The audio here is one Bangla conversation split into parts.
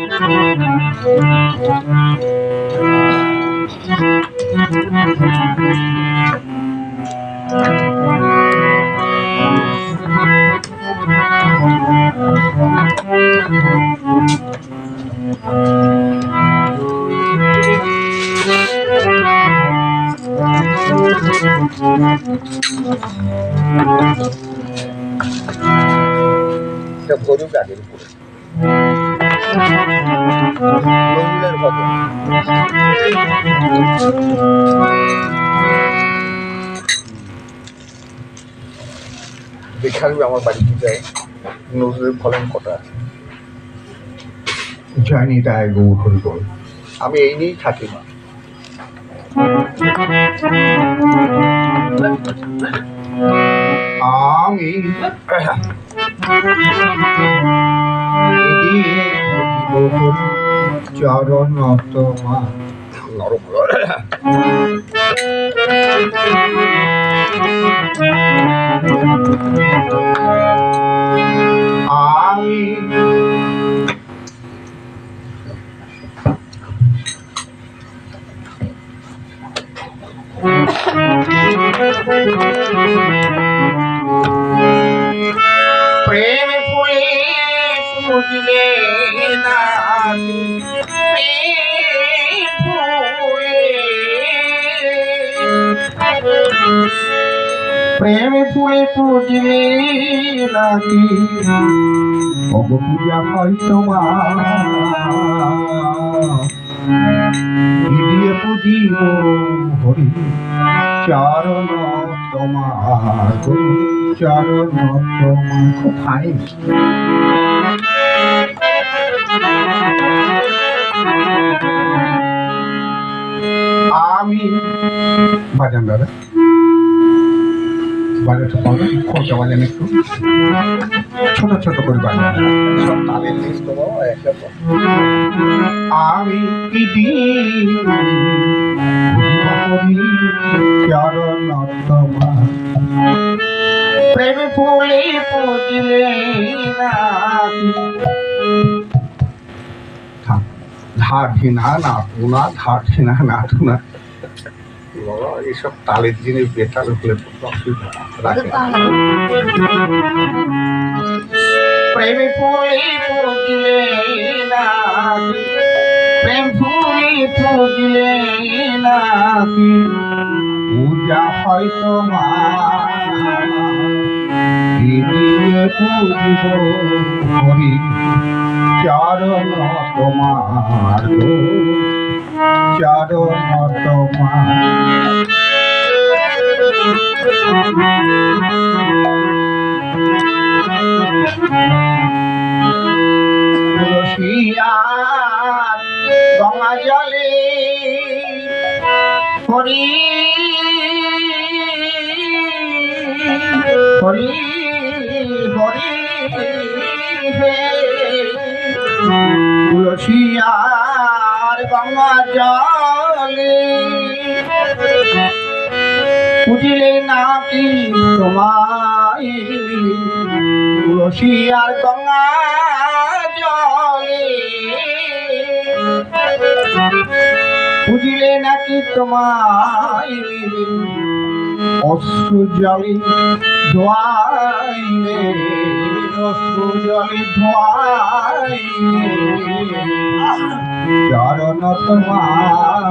Udah bodoh gak gitu? দেখে আসবে আমার বাড়িতে যায় নজরুলের ফলন কটা আছে? জানি তাই গৌর আমি এই নিয়েই থাকি মা। আমি চরণ তোমা নরম আমি প্রেম প্রেম ফুলে ফুটলে নাকি অগ পূজা হয় তোমার পুজিব হরি চরণ তোমার চরণ তোমার কোথায় আমি বাজান দাদা। বাজাতে পারবে খোঁজা বাজান একটু। ছোট ছোট করে বাজান। সব তালের লিস্ট প্রেম ফুলে না ধার ঘিনা না টুনা বাবা এইসব তালের জিনিস বেতাল হলে অসুবিধা রাখে। প্রেম ফুলে পুজলে প্রেম ফুলে পুজলে নাকি পূজা হয় তোমার। চরণ তোমার চরণ গঙ্গা জলে হরি হরি হরি হে তুলসিয়ার গঙ্গা জলে বুঝিলে নাকি তোমায়? তুলসিয়ার গঙ্গা জলে। বুঝিলে নাকি তোমায়? অশ্রু জলে ধোয়াইলে অশ্রু জলে ধোয়াইলে চরণ তোমার।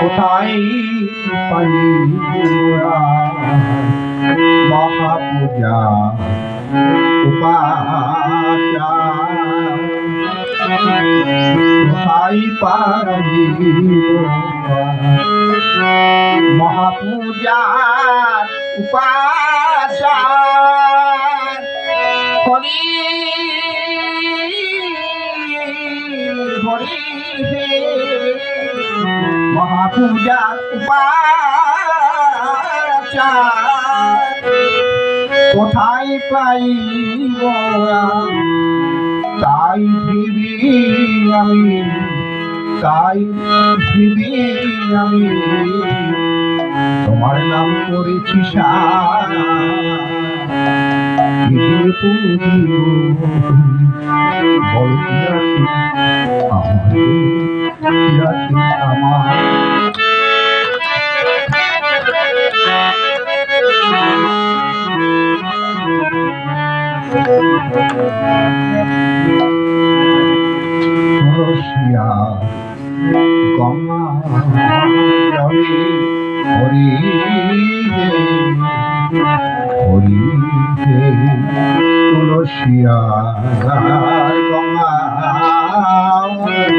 কোথায় মোরা মহাপূজা উপাচা কোথায় পাই মহাপূজা হরি উপাচা কোথায় পাই তাই ভিবি আমি তাই ভিবি আমি। তোমার নাম করেছি আমার আমার?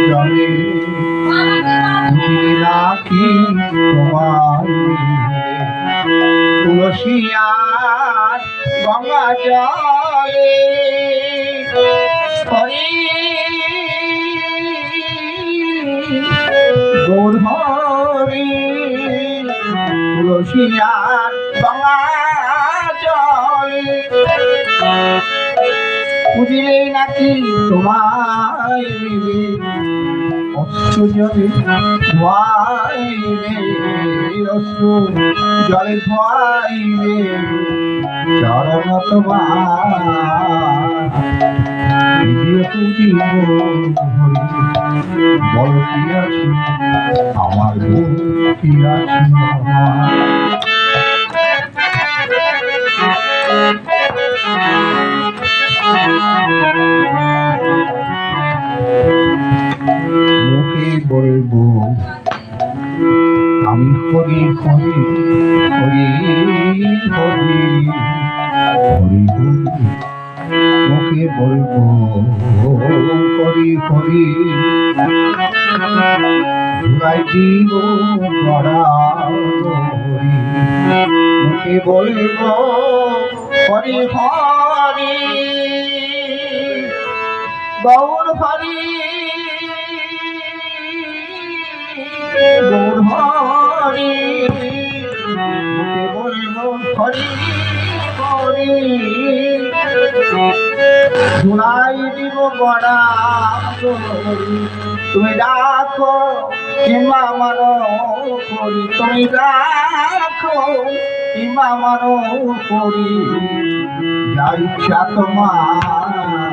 জলে বুঝলি নাকি তোমার তুলসিয়ার গঙ্গা জলে হরি গৌর হরি তুলসিয়ার গঙ্গা জলে বুঝিলে নাকি তোমায় মিলে অশ্রু জলে ধোয়াইবে অশ্রু জলে ধোয়াইবে চরণ তোমার আমার মুখে বলব, আমি হরি হরি হরি হরি হরি মুখে বলব, হরি হরি। মুখে বলব, হরি হরি। গৌর হরি তুমি রাখো কিংবা মানো করি। তুমি রাখো কিংবা মানো করি। যা ইচ্ছা তোমার